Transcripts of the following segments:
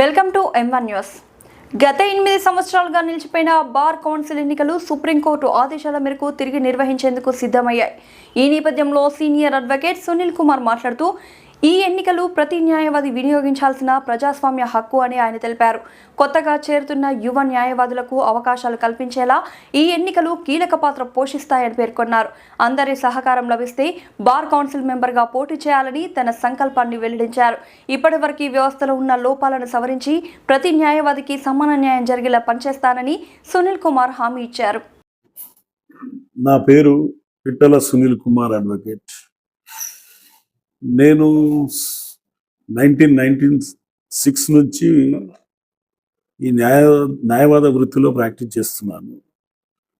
Welcome to M1 news గత ఎనిమిది సంవత్సరాలుగా నిలిచిపోయిన బార్ కౌన్సిల్ ఎన్నికలు సుప్రీంకోర్టు ఆదేశాల మేరకు తిరిగి నిర్వహించేందుకు సిద్ధమయ్యాయి. ఈ నేపథ్యంలో సీనియర్ అడ్వకేట్ సునీల్ కుమార్ మాట్లాడుతూ ఈ ఎన్నికలు ప్రతి న్యాయవాది వినియోగించాల్సిన ప్రజాస్వామ్య హక్కు అని ఆయన తెలిపారు. కొత్తగా చేరుతున్న యువ న్యాయవాదులకు అవకాశాలు కల్పించేలా ఈ ఎన్నికలు కీలక పాత్ర పోషిస్తాయని పేర్కొన్నారు. అందరి సహకారం లభిస్తే బార్ కౌన్సిల్ మెంబర్గా పోటీ చేయాలని తన సంకల్పాన్ని వెల్లడించారు. ఇప్పటివరకు ఈ వ్యవస్థలో ఉన్న లోపాలను సవరించి ప్రతి న్యాయవాదికి సమాన న్యాయం జరిగేలా పనిచేస్తానని సునీల్ కుమార్ హామీ ఇచ్చారు. నా పేరు పిట్టల సునీల్ కుమార్ అడ్వకేట్. నేను నైన్టీన్ నైన్టీన్ సిక్స్ నుంచి ఈ న్యాయ న్యాయవాద వృత్తిలో ప్రాక్టీస్ చేస్తున్నాను.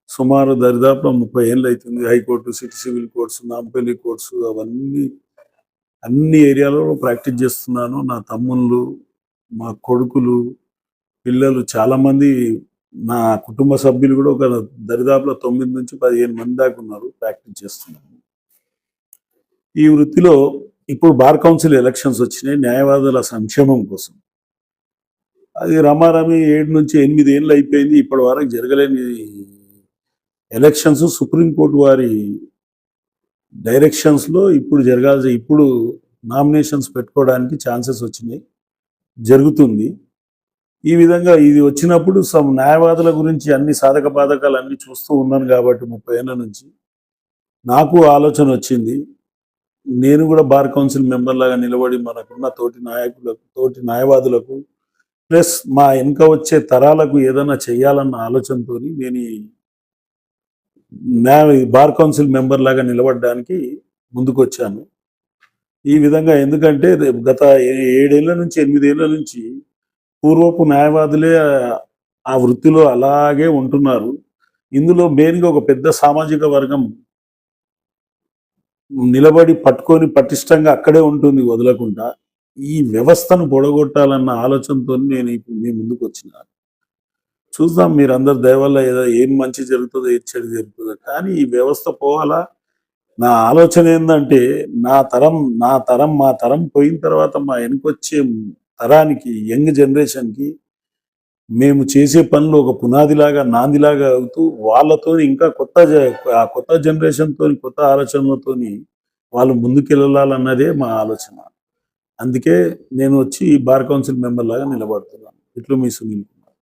సుమారు దరిదాపు ముప్పై ఏళ్ళు అవుతుంది high court city civil courts Nampally courts అవన్నీ అన్ని ఏరియాలో ప్రాక్టీస్ చేస్తున్నాను. నా తమ్ముళ్ళు మా కొడుకులు పిల్లలు చాలామంది నా కుటుంబ సభ్యులు కూడా ఒక దరిదాపులో తొమ్మిది నుంచి పదిహేను మంది దాకా ఉన్నారు. ప్రాక్టీస్ చేస్తున్నాను. ఈ వృత్తిలో ఇప్పుడు బార్ కౌన్సిల్ ఎలక్షన్స్ వచ్చినాయి న్యాయవాదుల సంక్షేమం కోసం. అది రమారమి ఏడు నుంచి ఎనిమిది ఏళ్ళు అయిపోయింది ఇప్పటి వరకు జరగలేని ఎలక్షన్స్. సుప్రీంకోర్టు వారి డైరెక్షన్స్లో ఇప్పుడు జరగాల్సి ఇప్పుడు నామినేషన్స్ పెట్టుకోవడానికి ఛాన్సెస్ వచ్చినాయి జరుగుతుంది. ఈ విధంగా ఇది వచ్చినప్పుడు సమ్ న్యాయవాదుల గురించి అన్ని సాధక బాధకాలు అన్నీ చూస్తూ ఉన్నాను కాబట్టి ముప్పై ఏళ్ళ నుంచి నాకు ఆలోచన వచ్చింది. నేను కూడా బార్ కౌన్సిల్ మెంబర్ లాగా నిలబడి మనకున్న తోటి నాయకులకు తోటి న్యాయవాదులకు ప్లస్ మా వెనుక వచ్చే తరాలకు ఏదైనా చేయాలన్న ఆలోచనతో నేను న్యాయ బార్ కౌన్సిల్ మెంబర్ లాగా నిలబడడానికి ముందుకొచ్చాను. ఈ విధంగా ఎందుకంటే గత ఏడేళ్ళ నుంచి ఎనిమిదేళ్ళ నుంచి పూర్వపు న్యాయవాదులే ఆ వృత్తిలో అలాగే ఉంటున్నారు. ఇందులో మెయిన్గా ఒక పెద్ద సామాజిక వర్గం నిలబడి పట్టుకొని పటిష్టంగా అక్కడే ఉంటుంది వదలకుండా ఈ వ్యవస్థను పొడగొట్టాలన్న ఆలోచనతో నేను ఇప్పుడు మీ ముందుకు వచ్చిన. చూద్దాం మీరు అందరు దయవల్ల ఏదో ఏం మంచి జరుగుతుందో ఏం చెడు జరుగుతుందో. కానీ ఈ వ్యవస్థ పోవాలా? నా ఆలోచన ఏంటంటే నా తరం నా తరం మా తరం పోయిన తర్వాత మా వెనుకొచ్చే తరానికి యంగ్ జనరేషన్కి మేము చేసే పనులు ఒక పునాదిలాగా నాందిలాగా అవుతూ వాళ్ళతో ఇంకా కొత్త జ- ఆ కొత్త జనరేషన్తో కొత్త ఆలోచనలతో వాళ్ళు ముందుకెళ్ళాలన్నదే మా ఆలోచన. అందుకే నేను వచ్చి ఈ బార్ కౌన్సిల్ మెంబర్ లాగా నిలబడుతున్నాను. ఇట్లు మీ సునీల్.